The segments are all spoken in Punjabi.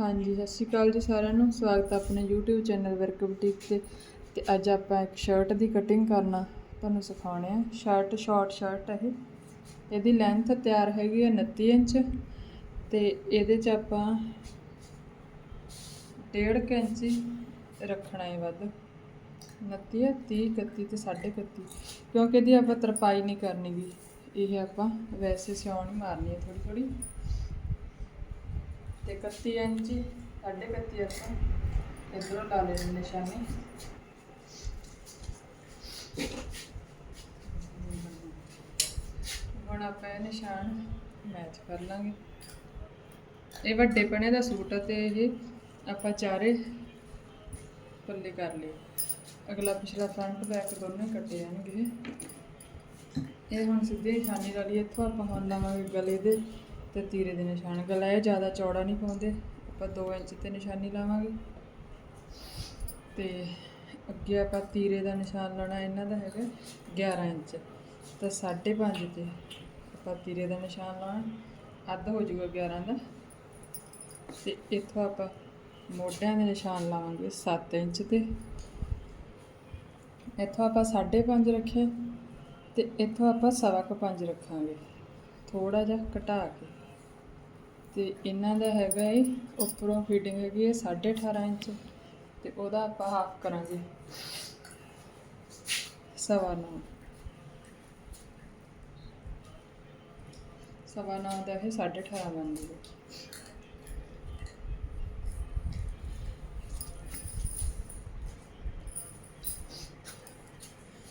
ਹਾਂਜੀ, ਸਤਿ ਸ਼੍ਰੀ ਅਕਾਲ ਜੀ ਸਾਰਿਆਂ ਨੂੰ। ਸਵਾਗਤ ਹੈ ਆਪਣੇ YouTube ਚੈਨਲ ਵਰਕ ਬੁਟੀਕ ਤੇ। ਤੇ ਅੱਜ ਆਪਾਂ ਇੱਕ ਸ਼ਰਟ ਦੀ ਕਟਿੰਗ ਕਰਨਾ ਤੁਹਾਨੂੰ ਸਿਖਾਉਣੇ ਆ। ਸ਼ਰਟ ਸ਼ਾਰਟ ਸ਼ਰਟ ਹੈ ਇਹ। ਇਹਦੀ ਲੈਂਥ ਤਿਆਰ ਹੈਗੀ ਹੈ 29 ਇੰਚ। ਤੇ ਇਹਦੇ ਚ ਆਪਾਂ 1.5 ਇੰਚ ਰੱਖਣਾ ਹੈ ਵੱਧ। 29 ਹੈ 30 31 ਤੇ 31 ਕਿਉਂਕਿ ਇਹਦੀ ਆਪਾਂ ਤਰਪਾਈ ਨਹੀਂ ਕਰਨੀ ਵੀ ਇਹ ਆਪਾਂ ਵੈਸੇ ਸਿਉਣ ਮਾਰਨੀ ਹੈ ਥੋੜੀ ਥੋੜੀ 31 ਇੰਚੀ, ਸਾਢੇ 31 ਆਪਾਂ ਇਧਰੋਂ ਲਾ ਲੈਣੀ ਨਿਸ਼ਾਨੀ। ਹੁਣ ਆਪਾਂ ਇਹ ਨਿਸ਼ਾਨ ਮੈਚ ਕਰ ਲਾਂਗੇ। ਇਹ ਵੱਡੇ ਪਣੇ ਦਾ ਸੂਟ ਆ ਤੇ ਇਹ ਆਪਾਂ ਚਾਰੇ ਪੱਲੇ ਕਰ ਲਏ। ਅਗਲਾ ਪਿਛਲਾ ਫਰੰਟ ਬੈਕ ਦੋਨੇ ਕੱਟੇ ਜਾਣਗੇ। ਇਹ ਹੁਣ ਸਿੱਧੇ ਨਿਸ਼ਾਨੀ ਲਾ ਲਈ ਇੱਥੋਂ ਆਪਾਂ ਹੁਣ ਲਾਵਾਂਗੇ ਗਲੇ ਦੇ। ਤੇ ਤੀਰੇ ਦੇ ਨਿਸ਼ਾਨ ਗਲਾ ਇਹ ਜ਼ਿਆਦਾ ਚੌੜਾ ਨਹੀਂ ਪਾਉਂਦੇ। ਆਪਾਂ 2 ਇੰਚ ਤੇ ਨਿਸ਼ਾਨੀ ਲਾਵਾਂਗੇ। ਤੇ ਅੱਗੇ ਆਪਾਂ ਤੀਰੇ ਦਾ ਨਿਸ਼ਾਨ ਲਾਉਣਾ ਇਹਨਾਂ ਦਾ ਹੈਗਾ 11 ਇੰਚ। ਤਾਂ 5.5 ਤੇ ਆਪਾਂ ਤੀਰੇ ਦਾ ਨਿਸ਼ਾਨ ਲਾਉਣਾ। ਅੱਧ ਹੋ ਜਾਊਗਾ 11 ਦਾ। ਤੇ ਇੱਥੋਂ ਆਪਾਂ ਮੋਢਿਆਂ ਦੇ ਨਿਸ਼ਾਨ ਲਾਵਾਂਗੇ 7 ਇੰਚ ਤੇ। ਇੱਥੋਂ ਆਪਾਂ 5.5 ਰੱਖਿਆ ਤੇ ਇੱਥੋਂ ਆਪਾਂ ਸਵਾ ਕੁ 5 ਰੱਖਾਂਗੇ। ਥੋੜਾ ਜਿਹਾ ਘਟਾ ਕੇ। ਤੇ ਇਹਨਾਂ ਦਾ ਹੈਗਾ ਹੈ ਉੱਪਰੋਂ ਫਿਟਿੰਗ ਹੈਗੀ ਹੈ 18.5 ਇੰਚ ਤੇ ਉਹਦਾ ਆਪਾਂ ਹਾਫ ਕਰਾਂਗੇ। ਸਵਾ ਨੌ। ਸਵਾ ਨੌ ਦਾ ਇਹ 18.5 ਬਣ ਜੂਗਾ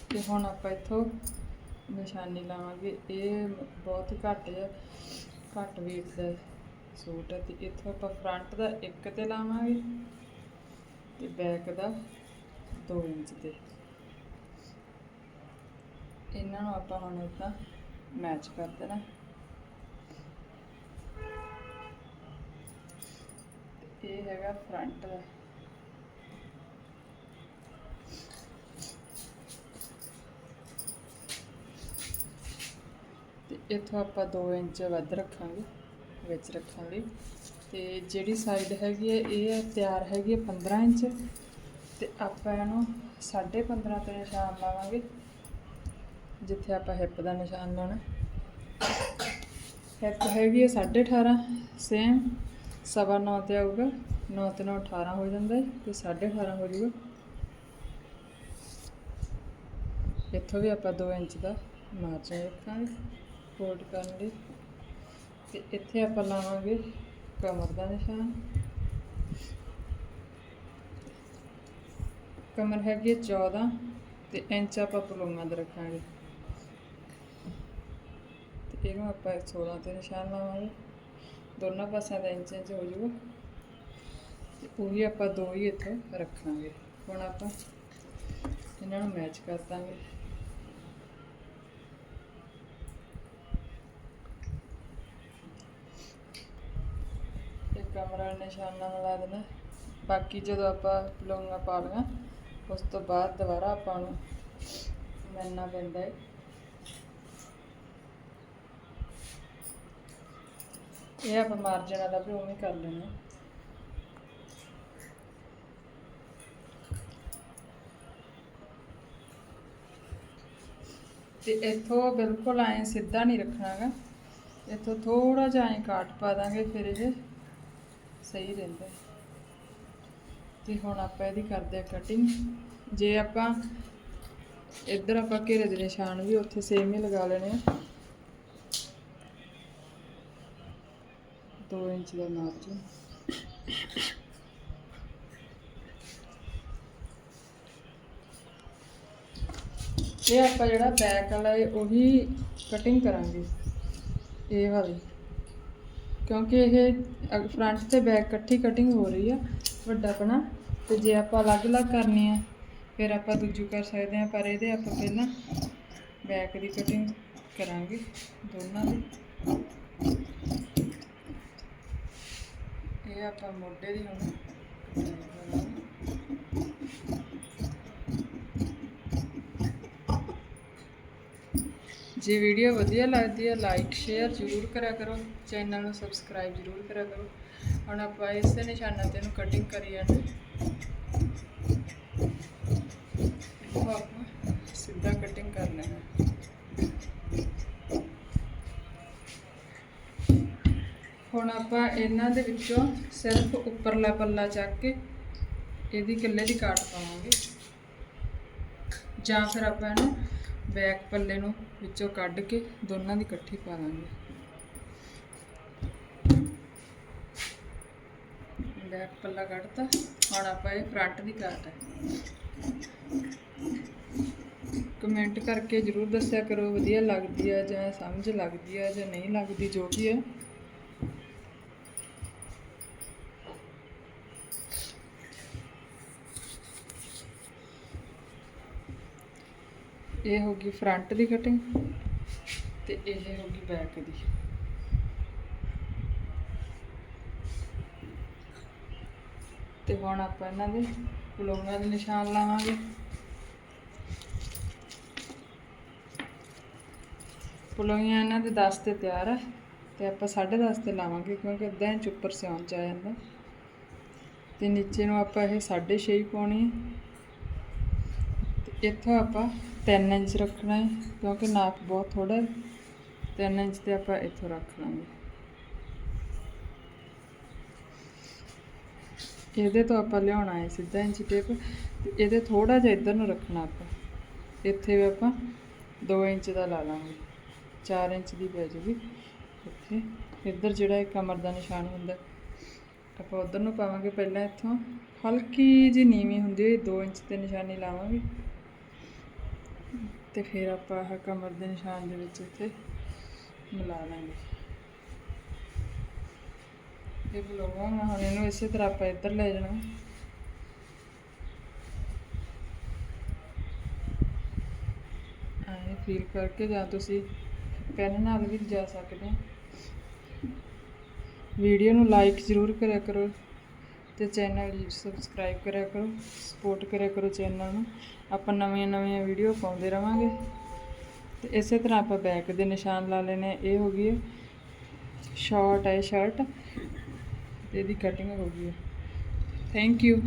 ਤੇ ਹੁਣ ਆਪਾਂ ਇੱਥੋਂ ਨਿਸ਼ਾਨੀ ਲਾਵਾਂਗੇ। ਇਹ ਬਹੁਤ ਘੱਟ ਜਿਹਾ ਘੱਟ weight ਦਾ ਸੂਟ ਹੈ ਤੇ ਇੱਥੋਂ ਆਪਾਂ ਫਰੰਟ ਦਾ ਇੱਕ ਤੇ ਲਾਵਾਂਗੇ ਤੇ ਬੈਕ ਦਾ 2 ਇੰਚ ਤੇ। ਇਹਨਾਂ ਨੂੰ ਆਪਾਂ ਹੁਣ ਇਦਾਂ ਮੈਚ ਕਰ ਦੇਣਾ। ਇਹ ਹੈਗਾ ਫਰੰਟ ਦਾ। ਤੇ ਇੱਥੋਂ ਆਪਾਂ 2 ਇੰਚ ਵੱਧ ਰੱਖਾਂਗੇ। ਵਿੱਚ ਰੱਖਣ ਲਈ ਤੇ ਜਿਹੜੀ ਸਾਈਡ ਹੈਗੀ ਹੈ, ਇਹ ਹੈ ਤਿਆਰ ਹੈਗੀ ਹੈ 15 ਇੰਚ। ਤੇ ਆਪਾਂ ਇਹਨੂੰ 15.5 ਤੇ ਨਿਸ਼ਾਨ ਲਾਵਾਂਗੇ, ਜਿੱਥੇ ਆਪਾਂ ਹਿੱਪ ਦਾ ਨਿਸ਼ਾਨ ਲਾਉਣਾ। ਹਿੱਪ ਹੈਗੀ ਹੈ 18.5 ਸੇਮ ਸਵਾ ਨੌ ਤੇ ਆਊਗਾ 9 ਤੇ 9 18 ਹੋ ਜਾਂਦਾ ਹੈ, ਤੇ 18.5 ਹੋ ਜਾਊਗਾ। ਇੱਥੋਂ ਵੀ ਆਪਾਂ 2 ਇੰਚ ਦਾ ਮਾਰਜਨ ਰੱਖਾਂਗੇ। ਫੋਲਡ ਕਰਨ ਲਈ। ਤੇ ਇੱਥੇ ਆਪਾਂ ਲਾਵਾਂਗੇ ਕਮਰ ਦਾ ਨਿਸ਼ਾਨ। ਕਮਰ ਹੈਗੀ ਹੈ 14 ਤੇ ਇੰਚ ਆਪਾਂ ਪਲੂਆਂ ਦਾ ਰੱਖਾਂਗੇ। ਤੇ ਇਹਨੂੰ ਆਪਾਂ 16 ਤੇ ਨਿਸ਼ਾਨ ਲਾਵਾਂਗੇ। ਦੋਨਾਂ ਪਾਸਿਆਂ ਦਾ ਇੰਚ ਇੰਚ ਹੋ ਜਾਊਗਾ। ਤੇ ਉਹੀ ਆਪਾਂ ਦੋ ਹੀ ਇੱਥੇ ਰੱਖਾਂਗੇ। ਹੁਣ ਆਪਾਂ ਇਹਨਾਂ ਨੂੰ ਮੈਚ ਕਰ ਦਾਂਗੇ। ਕਮਰਾ ਨਿਸ਼ਾਨਾ ਲਾ ਦੇਣਾ। ਬਾਕੀ ਜਦੋਂ ਆਪਾਂ ਪਲੂੰਗਾ ਪਾ ਲਈਆਂ, ਉਸ ਤੋਂ ਬਾਅਦ ਦੁਬਾਰਾ ਆਪਾਂ ਨੂੰ ਮਿਲਣਾ ਪੈਂਦਾ ਹੈ ਇਹ ਆਪਾਂ ਮਾਰਜਨ ਵਾਲਾ ਵੀ ਉਵੇਂ ਕਰ ਲੈਣਾ। ਤੇ ਇੱਥੋਂ ਬਿਲਕੁਲ ਐਂ ਸਿੱਧਾ ਨਹੀਂ ਰੱਖਣਾਗਾ ਇੱਥੋਂ ਥੋੜਾ ਜਿਹਾ ਐਂ ਕਾਟ ਪਾ ਦਾਂਗੇ ਫਿਰ ਇਹ। ਸਹੀ ਰਹਿੰਦਾ ਹੈ। ਤੇ ਹੁਣ ਆਪਾਂ ਇਹਦੀ ਕਰਦੇ ਆ ਕਟਿੰਗ ਜੇ ਆਪਾਂ ਇੱਧਰ ਆਪਾਂ ਘੇਰੇ ਦੇ ਨਿਸ਼ਾਨ ਵੀ ਉੱਥੇ ਸੇਮ ਹੀ ਲਗਾ ਲੈਣੇ ਆ। 2 ਇੰਚ ਦਾ ਮਾਰਜਨ ਇਹ ਆਪਾਂ ਜਿਹੜਾ ਬੈਕ ਵਾਲਾ ਹੈ, ਉਹੀ ਕਟਿੰਗ ਕਰਾਂਗੇ। ਇਹ ਵਾਲੀ। ਕਿਉਂਕਿ ਇਹ ਫਰੰਟ ਤੇ ਬੈਕ ਇਕੱਠੀ ਕਟਿੰਗ ਹੋ ਰਹੀ ਆ, ਵੱਡਾ ਪਣਾ ਤੇ ਜੇ ਆਪਾਂ ਅਲੱਗ-ਅਲੱਗ ਕਰਨੀ ਆ, ਫਿਰ ਆਪਾਂ ਦੂਜੂ ਕਰ ਸਕਦੇ ਆ, ਪਰ ਇਹਦੇ ਆਪਾਂ ਪਹਿਲਾਂ ਬੈਕ ਦੀ ਕਟਿੰਗ ਕਰਾਂਗੇ ਦੋਨਾਂ ਦੀ। ਇਹ ਆਪਾਂ ਮੋਢੇ ਦੀ ਹੁਣ cutting ਕਰਾਂਗੇ। ਜੇ ਵੀਡੀਓ ਵਧੀਆ ਲੱਗਦੀ ਹੈ ਲਾਈਕ ਸ਼ੇਅਰ ਜ਼ਰੂਰ ਕਰਿਆ ਕਰੋ। ਚੈਨਲ ਨੂੰ ਸਬਸਕ੍ਰਾਈਬ ਜ਼ਰੂਰ ਕਰਿਆ ਕਰੋ। ਹੁਣ ਆਪਾਂ ਇਸੇ ਨਿਸ਼ਾਨਾਂ ਤੇ ਇਹਨੂੰ ਕਟਿੰਗ ਕਰੀ ਜਾਣਾ ਉਹ ਆਪਾਂ ਸਿੱਧਾ ਕਟਿੰਗ ਕਰ ਲੈਣਾ। ਹੁਣ ਆਪਾਂ ਇਹਨਾਂ ਦੇ ਵਿੱਚੋਂ ਸਿਰਫ ਉੱਪਰਲਾ ਪੱਲਾ ਚੱਕ ਕੇ ਇਹਦੀ ਇਕੱਲੇ ਦੀ ਕਾਟ ਪਾਵਾਂਗੇ। ਜਾਂ ਫਿਰ ਆਪਾਂ ਇਹਨੂੰ ਬੈਕ ਪੱਲੇ ਨੂੰ ਵਿੱਚੋਂ ਕੱਢ ਕੇ ਦੋਨਾਂ ਦੀ ਇਕੱਠੀ ਪਾ ਦਾਂਗੇ। ਬੈਕ ਪੱਲਾ ਕੱਢਤਾ, ਹੁਣ ਆਪਾਂ ਇਹ ਫਰੰਟ ਦੀ ਕਾਟ ਹੈ। ਕਮੈਂਟ ਕਰਕੇ ਜਰੂਰ ਦੱਸਿਆ ਕਰੋ, ਵਧੀਆ ਲੱਗਦੀ ਹੈ ਜਾਂ ਸਮਝ ਲੱਗਦੀ ਹੈ ਜਾਂ ਨਹੀਂ ਲੱਗਦੀ ਜੋ ਵੀ ਹੈ ਇਹ ਹੋ ਗਈ ਫਰੰਟ ਦੀ ਕਟਿੰਗ ਤੇ ਇਹ ਹੋ ਗਈ ਬੈਕ ਦੀ। ਤੇ ਹੁਣ ਆਪਾਂ ਇਹਨਾਂ ਦੇ ਪਲੋਆਂ ਦੇ ਨਿਸ਼ਾਨ ਲਾਵਾਂਗੇ। ਪਲੋਈਆਂ ਇਹਨਾਂ ਦੇ 10 ਤੇ ਤਿਆਰ ਹੈ ਤੇ ਆਪਾਂ 10.5 ਤੇ ਲਾਵਾਂਗੇ ਕਿਉਂਕਿ ਅੱਧਾ ਇੰਚ ਉੱਪਰ ਸਿਉਣ ਚ ਆ ਜਾਂਦਾ। ਤੇ ਨੀਚੇ ਨੂੰ ਆਪਾਂ ਇਹ 6.5 ਹੀ ਪਾਉਣੀ ਹੈ ਇੱਥੋਂ ਆਪਾਂ 3 ਇੰਚ ਰੱਖਣਾ ਹੈ, ਕਿਉਂਕਿ ਨਾਪ ਬਹੁਤ ਥੋੜਾ ਹੈ। 3 ਇੰਚ ਤੇ ਆਪਾਂ ਇੱਥੋਂ ਰੱਖ ਲਾਂਗੇ। ਇਹਦੇ ਤੋਂ ਆਪਾਂ ਲਿਆਉਣਾ ਹੈ ਸਿੱਧਾ ਇੰਚ ਟੇਪ। ਇਹਦੇ ਥੋੜਾ ਜਿਹਾ ਇੱਧਰ ਨੂੰ ਰੱਖਣਾ ਆਪਾਂ। ਇੱਥੇ ਵੀ ਆਪਾਂ 2 ਇੰਚ ਦਾ ਲਾ ਲਾਂਗੇ। 4 ਇੰਚ ਦੀ ਪੈ ਜੂਗੀ। ਇੱਥੇ। ਇੱਧਰ ਜਿਹੜਾ ਇਹ ਕਮਰ ਦਾ ਨਿਸ਼ਾਨ ਹੁੰਦਾ, ਆਪਾਂ ਉਧਰ ਨੂੰ ਪਾਵਾਂਗੇ। ਪਹਿਲਾਂ ਇੱਥੋਂ ਹਲਕੀ ਜਿਹੀ ਨੀਵੀਂ ਹੁੰਦੀ ਹੈ 2 ਇੰਚ ਤੇ ਨਿਸ਼ਾਨੀ ਲਾਵਾਂਗੇ। ਤੇ ਫਿਰ ਆਪਾਂ ਆਹ ਕਮਰ ਦੇ ਨਿਸ਼ਾਨ ਦੇ ਵਿੱਚ ਇੱਥੇ ਮਿਲਾ ਲਾਂਗੇ ਇਹ ਬਲੋਵਾਂਗਾ, ਹੁਣ ਇਹਨੂੰ ਇਸੇ ਤਰ੍ਹਾਂ ਆਪਾਂ ਇੱਧਰ ਲੈ ਜਾਣਾ। ਆਏ ਫੀਲ ਕਰਕੇ ਜਾਂ ਤੁਸੀਂ ਪੈਨ ਨਾਲ ਵੀ ਜਾ ਸਕਦੇ ਹੋ। ਵੀਡੀਓ ਨੂੰ ਲਾਈਕ ਜ਼ਰੂਰ ਕਰਿਆ ਕਰੋ। ਤੇ ਚੈਨਲ ਸਬਸਕ੍ਰਾਈਬ ਕਰਿਆ ਕਰੋ, ਸਪੋਰਟ ਕਰਿਆ ਕਰੋ ਚੈਨਲ ਨੂੰ। ਆਪਾਂ ਨਵੀਆਂ ਨਵੀਆਂ ਵੀਡੀਓ ਪਾਉਂਦੇ ਰਵਾਂਗੇ। ਤੇ ਇਸੇ ਤਰ੍ਹਾਂ ਆਪਾਂ ਬੈਕ ਦੇ ਨਿਸ਼ਾਨ ਲਾ ਲੈਣੇ ਇਹ ਹੋ ਗਈ ਹੈ ਸ਼ਾਰਟ ਹੈ ਸ਼ਰਟ ਇਹਦੀ ਕਟਿੰਗ ਹੋ ਗਈ ਹੈ। Thank you